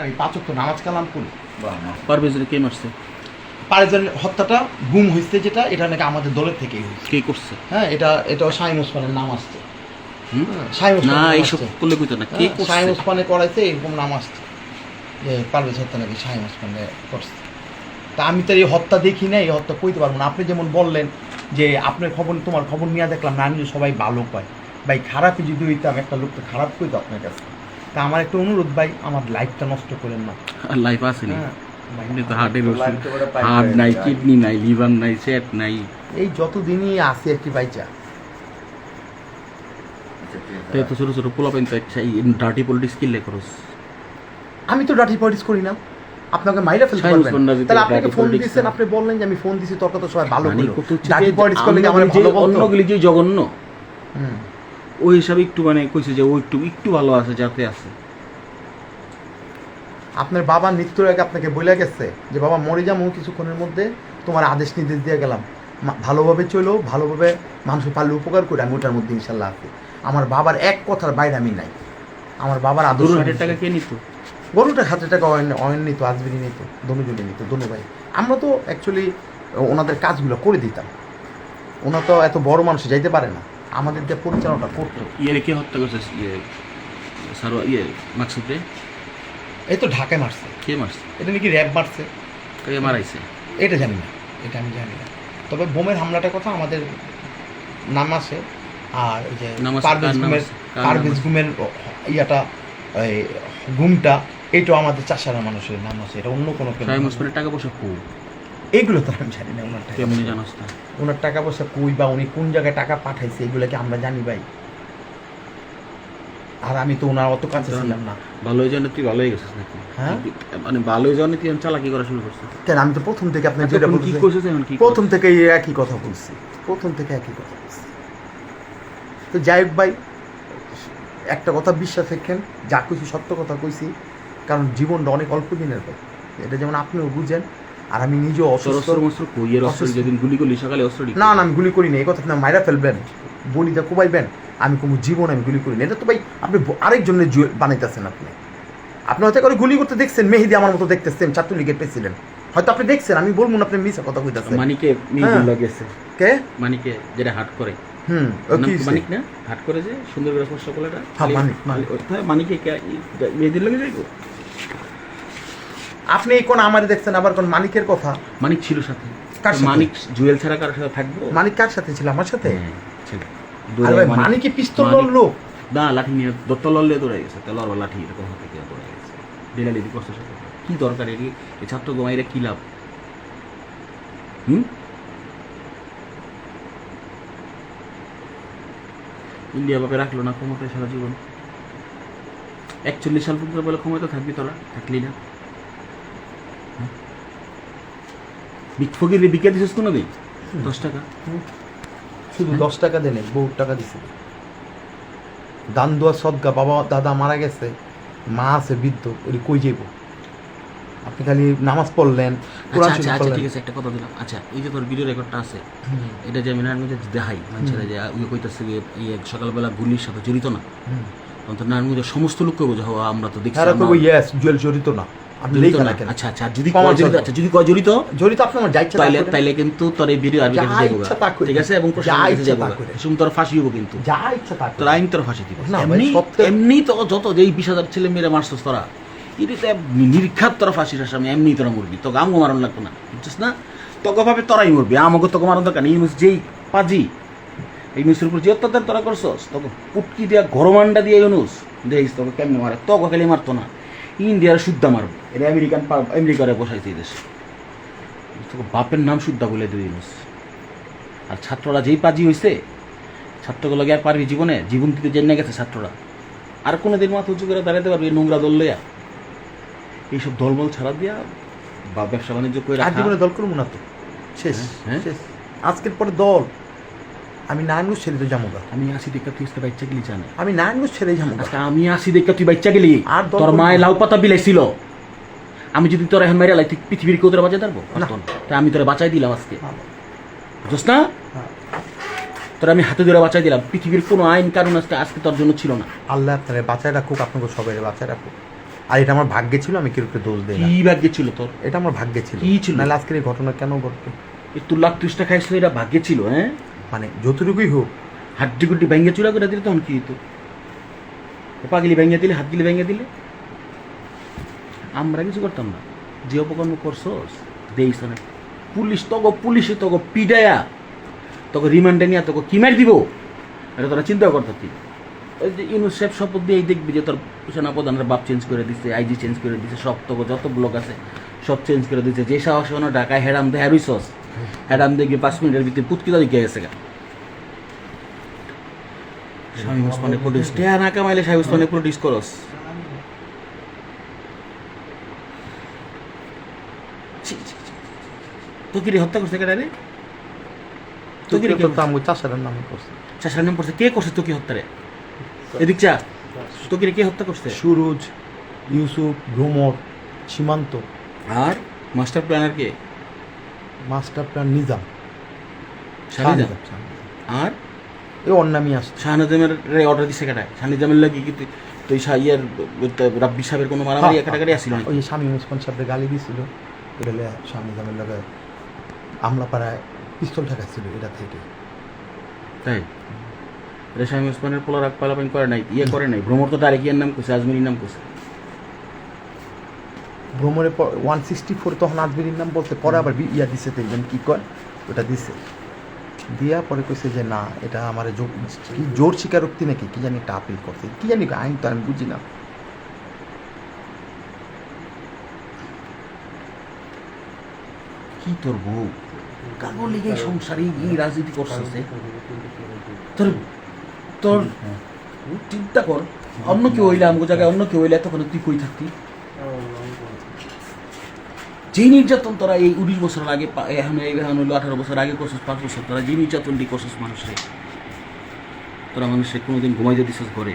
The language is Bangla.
আমি পাঁচ ওয়াক্ত নামাজ কালাম করি। পারভেজের কে মারছে? পারেজের হত্যাটা গুম হয়েছে যেটা এটা নাকি আমাদের দলের থেকেই হয়েছে। কে করছে? হ্যাঁ এটা এটা শাহিম ওসমানের নাম আসছে? হ্যাঁ, শাহিম ওসমানের না এইসব করলে কইতো না। কে হ্যাঁ, করছে? শাহিম ওসমানে করাইছে এরকম নাম আসছে। যে পারভেজ হত্যা নাকি শাহিম ওসমানে করছে। তা আমি তো এই হত্যা দেখি না এই হত্যা কইতে পারব না। আপনি যেমন বললেন যে আপনার খবর তোমার খবর নিয়ে দেখলাম না যে সবাই ভালো পায়। ভাই খারাপই যদি হইতাম একটা লোক তো খারাপ কইতো আপনার কাছে। তা আমার একটা অনুরোধ ভাই আমার লাইফটা নষ্ট করেন না। লাইফ আসেনি। হ্যাঁ। ভাই, তো হার্টের ওষুধ হার্ট নাই কিডনি নাই লিভার নাই সেট নাই। এই যতদিনই আসি আর কি বাইচা তো ছোট ছোট তো ডার্টি পলিটিক্স কিনলে করস আমি তো ডাটি পলিটিক্স করি না। আপনাকে মাইরা ফেলতে পারবেন। তো তাহলে আপনাকে ফোন দিয়েছেন আপনি বললেন যে আমি ফোন দিছি তোর কথা সবাই ভালো মানে ডাটি যে পলিটিক্স করলে আমার ভালো অন্যগুলি যে জঘন্য। হুম। ওই হিসাবে একটু মানে কইছে যে ও একটু একটু ভালো আছে যাতে আছে। আপনার বাবা মৃত্যুর আগে আপনাকে বলে গেছে যে বাবা মরে যাব কিছুক্ষণের মধ্যে তোমার আদেশ নির্দেশ দিয়ে গেলাম। ভালোভাবে চলো ভালোভাবে মানুষ পারলে উপকার করে আমি ওটার মধ্যে ইনশাল্লাহ আছি। আমার বাবার এক কথার বাইরে আমি নাই। আমার বাবার আদর্শ হাজার টাকা কে নিত? গরুটা হাতে টাকা অয়ন অয়ন নিত আজবিরি নিত দনুজুলি নিত দনু ভাই। আমরা তো অ্যাকচুয়ালি ওনাদের কাজগুলো করে দিতাম। ওনা তো এত বড় মানুষ যাইতে পারে না। আমাদের যে পরিচালনাটা করতো ইয়ে কে হত্যা করছে? ইয়ে সারোয়া ইয়ে মাকসুদে এই তো ঢাকায় মারছে। কে মারছে? এটা নাকি র্যাব মারছে? কে মারাইছে? এটা জানি না। এটা আমি জানি না। তবে বোমের হামলাটার কথা আমাদের নাম আছে। আর ওই যে পারভেজ গুমের পারভেজ গুমের ইয়াটা গুমটা এটাও আমাদের চাষারা মানুষের নাম আছে। এটা অন্য কোনো টাকা পয়সা খুব এইগুলো তো আমি জানি না ওনার টাকা কেমনি জানাস না ওনার টাকা পয়সা কই বা উনি কোন জায়গায় টাকা পাঠাইছে এগুলো কি আমরা জানি ভাই? আর আমি তো ওনার অত কাছে ছিলাম না। ভালোই জানে তুই ভালোই গেছিস নাকি? হ্যাঁ? মানে ভালোই জানে তুই চালাকি করা শুরু করছিস। কেন আমি তো প্রথম থেকে আপনি যেটা কি করছিস এখন কি প্রথম থেকে একই কথা বলছি। প্রথম থেকে একই কথা বলছি। তো যাই হোক ভাই একটা কথা বিশ্বাস রাখেন যা কিছু সত্য কথা কইছি কারণ জীবনটা অনেক অল্প দিনের ভাই। এটা যেমন আপনিও বুঝেন আর আমি নিজেও তোর অস্ত্র কই? এর অস্ত্র যেদিন গুলি করলি সকালে অস্ত্র না না আমি গুলি করি না এই কথা আপনি মাইরা ফেলবেন। বলিটা কোবাইবেন। আমি কোনো জীবন আমি গুলি করি না এটা তো ভাই আপনি আরেকজনের বানাইতেছেন আপনি। আপনি হয়তো করে গুলি করতে দেখছেন মেহেদি আমার মতো দেখতেছেন ছাত্রলীগের প্রেসিডেন্ট। হয়তো আপনি দেখছেন আমি বলব না আপনি মিশা কথা কইতাছেন। মানিকে হ্যাঁ। মিহিদুল লাগেছে কে? মানিকে যেটা হাট করে। হুম ও নাম কি কি হইছে? মানিক না? হাট করে যে সুন্দর করে স্পর্শ হ্যাঁ, মানিক, মানিক। মানিকে মেয়েদের লাগে যাইব? আপনি কোন আমারে দেখছেন আবার কোন মানিকের কথা? মানিক ছিল সাথে। কার সাথে? মানিক জুয়েল ছাড়া কারোর সাথে থাকব? মানিক কার সাথে ছিল? আমার সাথে? হ্যাঁ, ছিল। আরে ভাই মানিক- মানিকে পিস্তল মানিক- লড়লো। না লাঠি নিয়ে দত্ত লড়লে দৌড়ে গেছে। তেলার বা লাঠি এরকম হাতে গিয়ে দৌড়ে গেছে। ডেলালিদি করছে সাথে। কি দরকার এর? এই ছাত্র গোমাইরা কি লাভ? হুম? ইন্ডিয়া বাপে রাখল না ক্ষমতায় সারা জীবন। একচল্লিশ সাল পর্যন্ত বলে ক্ষমতা থাকবি তোরা? থাকলি না। ফকির বিকে দিছিস কোনো দিন দশ টাকা। শুধু দশ টাকা দেনে বহু টাকা দিছে। দান দোয়া সদগা বাবা দাদা মারা গেছে মা আছে বৃদ্ধ ওই কই যাইব? আপনি খালি নামাজ পড়লেন কোরআন আচ্ছা শরীফ আচ্ছা আচ্ছা পড়লেন। ঠিক আছে একটা কথা দিলাম। আচ্ছা এই যে তোর ভিডিও রেকর্ডটা আছে এটা যে আমি নারায়ণগঞ্জে দেখাই মানুষেরা যে ইয়ে কইতাছে যে ইয়ে সকালবেলা গুলির সাথে জড়িত না। তখন তো নারায়ণগঞ্জের সমস্ত লোককে বোঝা হওয়া আমরা তো দেখছি ইয়েস জুয়েল জড়িত না। আপনি জড়িত না। না আচ্ছা আচ্ছা যদি জড়িত আচ্ছা যদি কয় জড়িত জড়িত আপনি আমার যা তাইলে তাইলে কিন্তু তোর এই ভিডিও আরবি কাছে যাব ইচ্ছা তা করেন। ঠিক আছে? এবং প্রশাসনের কাছে যাব তা তোর ফাঁসি হব কিন্তু। যা ইচ্ছা তা তোর আইন তোর ফাঁসি দিব। এমনি এমনি তো যত যেই বিশ হাজার ছেলে মেয়েরা মারছস তোরা এটি তো নিরীক্ষার তোরা ফাঁসির আসামি এমনি তোরা মরবি। তোকে আমগো মারণ লাগতো না বুঝছিস না? তোকে ভাবে তোরাই মরবি। আমাকে তোকে মারণ দরকার নেই। যেই পাজি এই মিসের উপর যে অত্যাচার তোরা করছস তোকে পুটকি দিয়া গরমান্ডা দিয়ে ইউনুস দেখিস তোকে কেমনে মারে। তোকে খালি মারতো না। ইন্ডিয়ার শুদ্ধা মারবো। এটা আমেরিকান আমেরিকারে বসাইছে এই দেশে। বাপের নাম শুদ্ধা বলে দুই ইউনুস আর ছাত্ররা যেই পাজি হইছে ছাত্রগুলো আর পারবি জীবনে জীবন দিতে জেনে গেছে ছাত্ররা। আর কোনো দিন মাথা উঁচু করে দাঁড়াতে পারবি নোংরা দল লইয়া। এইসব দলমল ছাড়া দিয়া বা ব্যবসা বাণিজ্য করে জীবনে দল করব না তো। শেষ হ্যাঁ? শেষ। আজকের পরে দল। আমি নারায়ণগঞ্জ ছেড়ে তো যাব আমি আসি দেখা তুই আজকে বাচ্চা গেলি জানে। আমি নারায়ণগঞ্জ ছেড়ে যাব। আজকে আমি আসি দেখা তুই বাচ্চা গেলি। আর তোর মায়ের লাউ পাতা বিলাইছিল। আমি যদি তোর এখন মেরে লাই তুই পৃথিবীর কেউ তোরা বাঁচাই পারব? না। তাই আমি তোরা বাঁচাই দিলাম আজকে। বুঝছ না। তোরা আমি হাতে ধরে বাঁচাই দিলাম। পৃথিবীর কোনো আইন কারণ আজকে আজকে তোর জন্য ছিল না। আল্লাহ আপনার বাঁচায় রাখুক আপনাকে সবাই বাঁচায় রাখুক। আর এটা আমার ভাগ্যে ছিল আমি কেউ দোষ দিই না। কি ভাগ্যে ছিল তোর? এটা আমার ভাগ্যে ছিল। কি ছিল? আজকের এই ঘটনা কেন ঘটবে? এই তোর লাখ ত্রিশটা খাইছিল এটা ভাগ্যে ছিল হ্যাঁ? মানে যতটুকুই হোক, হাড্ডি গুড্ডি ব্যাঙ্গে চুলা করে দিলে তখন কি হতো পাগলি ভেঙে দিলে হাত গিলি ভেঙে দিলে? আমরা কিছু করতাম না। যে অপকর্ম করছস, দেইস না। পুলিশ তগো, পুলিশে তগো পিডায়া তোকে রিমান্ডে নিয়ে তোকে কি মার দিব? এটা তোরা চিন্তা করতে ওই যে ইউনিসেফ শপথ দিয়ে দেখবি যে তোর সেনাপ্রধানের বাপ চেঞ্জ করে দিচ্ছে আইজি চেঞ্জ করে দিচ্ছে সব তোকে যত ব্লক আছে, সব চেঞ্জ করে দিচ্ছে যে সাহস ঢাকায় হেরাম দে হ্যারুইসস হেরাম দেখবি পাঁচ মিনিটের ভিতরে পুতকিতা দিকে গেছে গা। স্বামী ওসমানে প্রডিউস টেয়া না কামাইলে স্বামী ওসমানে প্রডিউস করস। হত্যা করছে রে তকিরে কে তো আমি চাষারের নামে করছি। চাষার নাম পড়ছে কে করছে তোকে হত্যা রে? এদিক চা তকিরে কে হত্যা করছে? সুরজ ইউসুফ ভ্রমর সীমান্ত। আর মাস্টার প্ল্যানার কে? Master plan Nizam. শাহনিজাম। আর? এ ওর নামই আসছে। শাহনিজামের রে অর্ডার দিছে কেডা শাহনিজামের লাগি কি তুই তুই শাহিয়ার রাব্বি সাহেবের কোনো মারামারি হ্যাঁ, কাটাকাটি আসছিল ওই স্বামী মুসমান সাহেবের গালি দিছিল। এটা হলে স্বামী জামের আমলা পাড়ায় পিস্তল ঠেকাচ্ছিল এটা থেকে। তাই? এটা শাহিম ওসমানের পোলা রাগ পালাপান করে নাই ইয়ে করে নাই ভ্রমর তো ডাইরেক্ট ইয়ার নাম করছে আজমিরির নাম করছে ভ্রমণে ওয়ান সিক্সটি ফোর তখন আজমিরির নাম বলতে পরে আবার ইয়া দিছে দেখবেন কি কয়? ওটা দিছে। দিয়া পরে কইছে যে না এটা আমার কি জোর স্বীকারোক্তি নাকি? কি জানি একটা আপিল করছে। কি জানি আইন তো আমি বুঝি না। কি তোর বউ? কাগো লিগে সংসারে এই রাজনীতি করছে তোর তোর চিন্তা কর অন্য কেউ হইলে আমগো জায়গায় অন্য কেউ হইলে এতক্ষণ তুই কই থাকতি? যে নির্যাতন তারা এই উনিশ বছর আগে এখন এই এখন হলো আঠারো বছর আগে করছিস পাঁচ বছর তারা যে নির্যাতনটি করছিস মানুষের, তারা মানুষের কোনোদিন ঘুমাইতে দিছিস ঘরে।